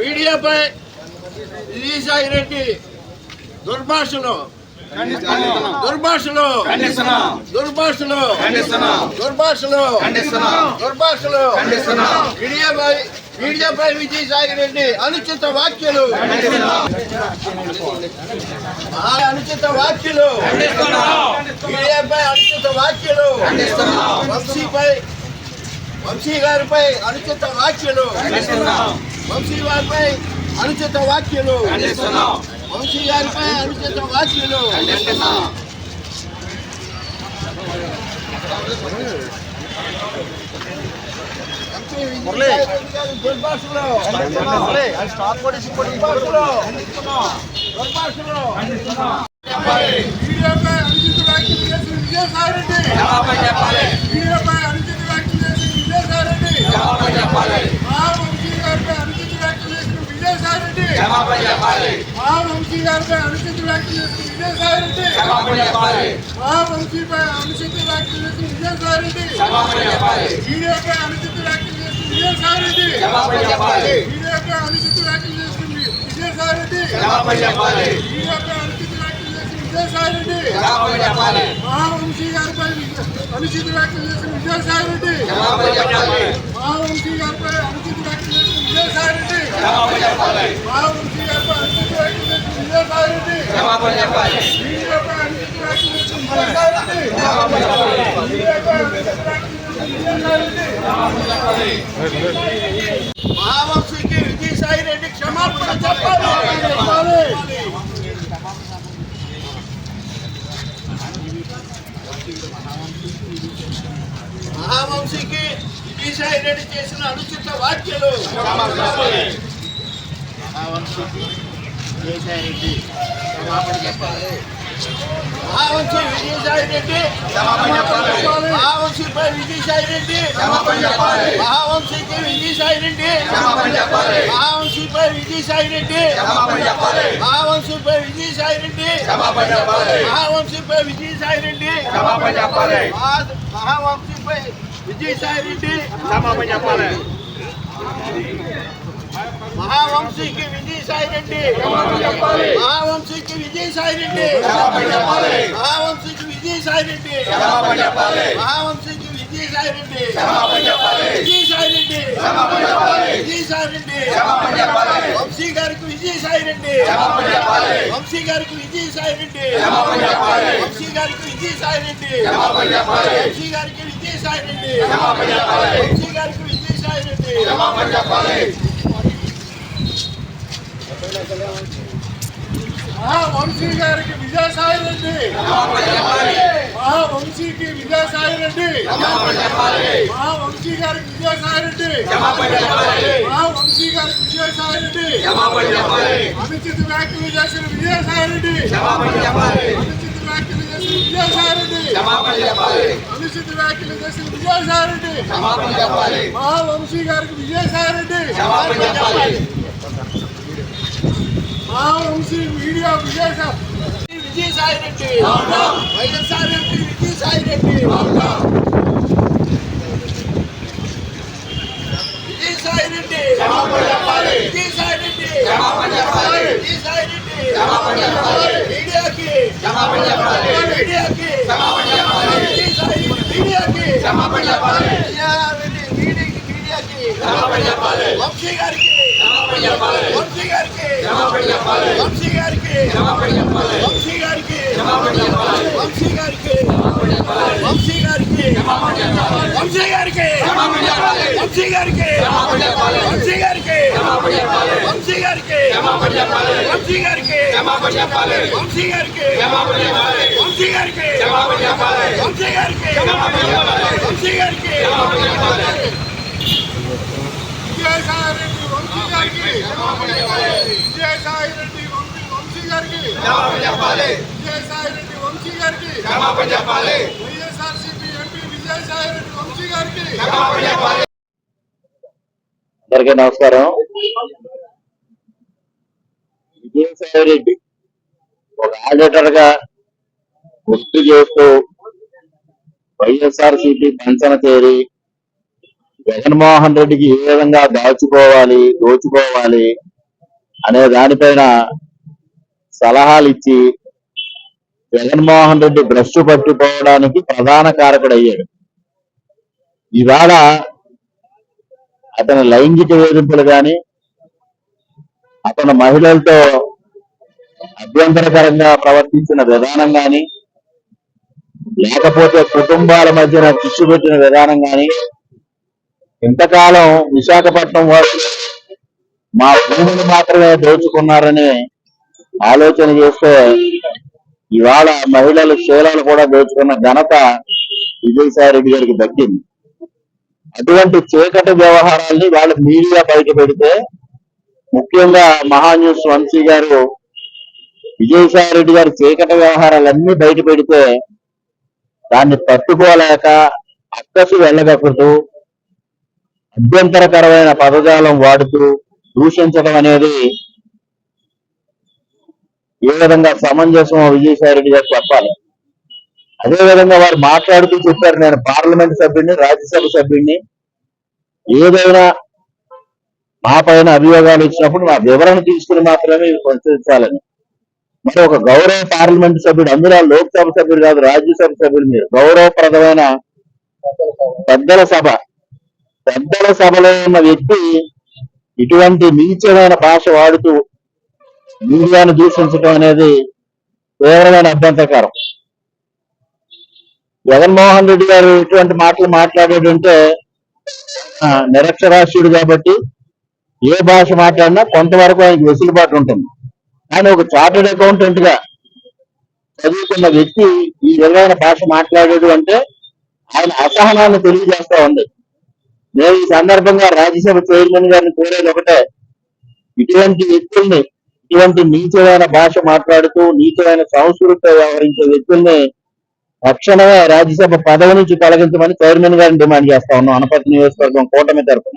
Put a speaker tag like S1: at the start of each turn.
S1: మీడియాపై విజయసాయి రెడ్డి దుర్భాషలు దుర్భాషలు దుర్భాషలు దుర్భాషలు దుర్భాషలు మీడియాపై మీడియాపై విజయసాయి రెడ్డి అనుచిత వ్యాఖ్యలు. ఆ అనుచిత వ్యాఖ్యలు. మీడియాపై అనుచిత వ్యాఖ్యలు. వంశీపై వంశీ గారిపై అనుచిత వ్యాఖ్యలు. వంశీ గారిపై అనుచిత వ్యాఖ్యలు. వంశీ గారిపై అనుచిత వ్యాఖ్యలు విజయసాయి రెడ్డి గారి దుర్భాషలో దుర్భాషలో దుర్భాషలో మీడియాపై అనుచిత వ్యాఖ్యలు చేసిన విజయసాయి రెడ్డి మీడియాపై అనుచిత వ్యాఖ్యలు చేసిన విజయసాయి రెడ్డి మహావంశీ గారిపై అనుచిత వ్యాఖ్యలు చేసిన విజయసాయి రెడ్డి మహావంశీ గారిపై అనుచిత వ్యాఖ్యలు చేసిన విజయసాయి రెడ్డి మహావంశీపై అనుచిత వ్యాఖ్యలు చేసిన విజయసాయి రెడ్డి మీడియాపై అనుచిత వ్యాఖ్యలు చేసిన విజయసాయి రెడ్డి మీడియాపై అనుచిత వ్యాఖ్యలు చేసిన విజయసాయి రెడ్డి మీడియాపై అనుచిత వ్యాఖ్యలు చేసిన విజయసాయి రెడ్డి మహావంశీ గారిపై అనుచిత వ్యాఖ్యలు చేసిన విజయసాయి రెడ్డి మహావంశీ గారిపై అనుచిత వ్యాఖ్యలు చేసిన విజయసాయి రెడ్డి మహావంశీ జవాబులు చెప్పాలి మహావంశీకి విజయసాయి రెడ్డి క్షమాపణ చెప్పాలి మహావంశీకి విజయసాయి రెడ్డి చేసిన అనుచిత వ్యాఖ్యలు. మహావంశీకి విజయసాయి రెడ్డి క్షమాపణ చెప్పాలి ఆ వంశీ విజయసాయి రెడ్డి క్షమాపణ చెప్పాలి ఆ వంశీపై విజయసాయి రెడ్డి క్షమాపణ చెప్పాలి ఆ వంశీకి విజయసాయి రెడ్డి క్షమాపణ చెప్పాలి ఆ వంశీపై విజయసాయి రెడ్డి క్షమాపణ చెప్పాలి ఆ వంశీపై విజయసాయి రెడ్డి క్షమాపణ చెప్పాలి ఆ వంశీపై విజయసాయి రెడ్డి క్షమాపణ చెప్పాలి మహావంశీపై విజయసాయి రెడ్డి క్షమాపణ చెప్పాలి మహావంశీకి విజయసాయి రెడ్డి మహావంశీకి విజయసాయి రెడ్డి మహావంశీకి విజయసాయి రెడ్డి మహావంశీకి విజయసాయి రెడ్డి విజయసాయి రెడ్డి విజయసాయి రెడ్డి వంశీ గారికి విజయసాయి రెడ్డి వంశీ గారికి విజయసాయి రెడ్డి వంశీ గారికి విజయసాయి రెడ్డి వంశీ గారికి విజయసాయి రెడ్డి వంశీ గారికి విజయసాయి రెడ్డి మహావంశీ గారికి విజయసాయి రెడ్డి. మహావంశీకి విజయసాయి రెడ్డి. మహావంశీ గారికి విజయసాయి రెడ్డి. మహావంశీ గారికి విజయసాయి రెడ్డి. అనుచిత వ్యాఖ్యలు చేసిన విజయసాయి రెడ్డి. అనుచిత వ్యాఖ్యలు చేసిన విజయసాయి రెడ్డి. అనుచిత వ్యాఖ్యలు చేసిన విజయసాయి రెడ్డి. మహావంశీ గారికి విజయసాయి రెడ్డి. వంశీ మీడియా విజయసాయి విజయసాయి రెడ్డి వైఎస్ఆర్ రెడ్డి విజయసాయి రెడ్డి విజయసాయి రెడ్డి విజయసాయి రెడ్డి విజయసాయి రెడ్డి మీడియాకి మీడియాకి విజయసాయి రెడ్డి మీడియాకి విజయారెడ్డి మీడియాకి మీడియాకి వంశీ గారికి వంశీ గారికి వంశీ గారికి వంశీ గారికి వంశీ గారికి వంశీ గారికి వంశీ గారికి వంశీ గారికి వంశీ గారికి వంశీ గారికి వంశీ గారికి వంశీ గారికి వంశీ గారికి వంశీ గారికి వంశీ గారికి విజయసాయి రెడ్డి వంశీ గారికి విజయసాయి రెడ్డి వంశీ గారికి వైఎస్ఆర్సీపీ ఎంపీ విజయసాయి రెడ్డి వంశీ గారికి
S2: అందరికీ నమస్కారం. విజయసాయి రెడ్డి ఒక ఆడిటర్గా గుర్తు చేస్తూ వైఎస్ఆర్ సిపి పెన్షన్ చేరి జగన్మోహన్ రెడ్డికి ఏ విధంగా దాచుకోవాలి దోచుకోవాలి అనే దానిపైన సలహాలు ఇచ్చి జగన్మోహన్ రెడ్డి భ్రష్టు పట్టుకోవడానికి ప్రధాన కారకుడు అయ్యాడు ఇవాళ అతని లైంగిక వేధింపులు కానీ అతను మహిళలతో అభ్యంతరకరంగా ప్రవర్తించిన విధానం కానీ లేకపోతే కుటుంబాల మధ్యన చిచ్చు పెట్టిన విధానం కానీ ఇంతకాలం విశాఖపట్నం వారు మా భూమిని మాత్రమే దోచుకున్నారని ఆలోచన చేస్తే ఇవాళ మహిళలు శీలాలు కూడా దోచుకున్న ఘనత విజయసాయిరెడ్డి గారికి దక్కింది. అటువంటి చీకటి వ్యవహారాల్ని వాళ్ళ మీడియా బయట పెడితే ముఖ్యంగా మహాన్యూస్ వంశీ గారు విజయసాయి రెడ్డి గారి చీకటి వ్యవహారాలన్నీ బయట పెడితే దాన్ని తట్టుకోలేక అక్కసు వెళ్ళగక్కుతూ అభ్యంతరకరమైన పదజాలం వాడుతూ దూషించడం అనేది ఏ విధంగా సమంజసం విజయసాయిరెడ్డి గారు చెప్పాలి. అదే విధంగా వారు మాట్లాడుతూ చెప్పారు నేను పార్లమెంట్ సభ్యుడిని రాజ్యసభ సభ్యుడిని ఏదైనా మా పైన అభియోగాలు ఇచ్చినప్పుడు నా వివరణ తీసుకుని మాత్రమే ఇవి మరి ఒక గౌరవ పార్లమెంట్ సభ్యుడు అందులో లోక్సభ సభ్యుడు కాదు రాజ్యసభ సభ్యుడు మీరు. గౌరవప్రదమైన పెద్దల సభ. పెద్దల సభలో ఉన్న వ్యక్తి ఇటువంటి నీచమైన భాష వాడుతూ మీడియాను దూషించడం అనేది తీవ్రమైన అభ్యంతరకరం. జగన్మోహన్ రెడ్డి గారు ఇటువంటి మాటలు మాట్లాడేటంటే ఆ, నిరక్షరాస్యుడు కాబట్టి ఏ భాష మాట్లాడినా కొంతవరకు ఆయనకి వెసులుబాటు ఉంటుంది. కానీ ఒక చార్టెడ్ అకౌంటెంట్గా చదువుకున్న వ్యక్తి ఈ విధమైన భాష మాట్లాడేది అంటే ఆయన అసహనాన్ని తెలియజేస్తా ఉంది. నేను ఈ సందర్భంగా రాజ్యసభ చైర్మన్ గారిని కోరేది ఒకటే ఇటువంటి వ్యక్తుల్ని ఇటువంటి నీచమైన భాష మాట్లాడుతూ నీచమైన సంస్కృతితో వ్యవహరించే వ్యక్తుల్ని తక్షణమే రాజ్యసభ పదవి నుంచి తొలగించమని చైర్మన్ గారిని డిమాండ్ చేస్తా ఉన్నాం. అనపర్తి నియోజకవర్గం కూటమి తరఫున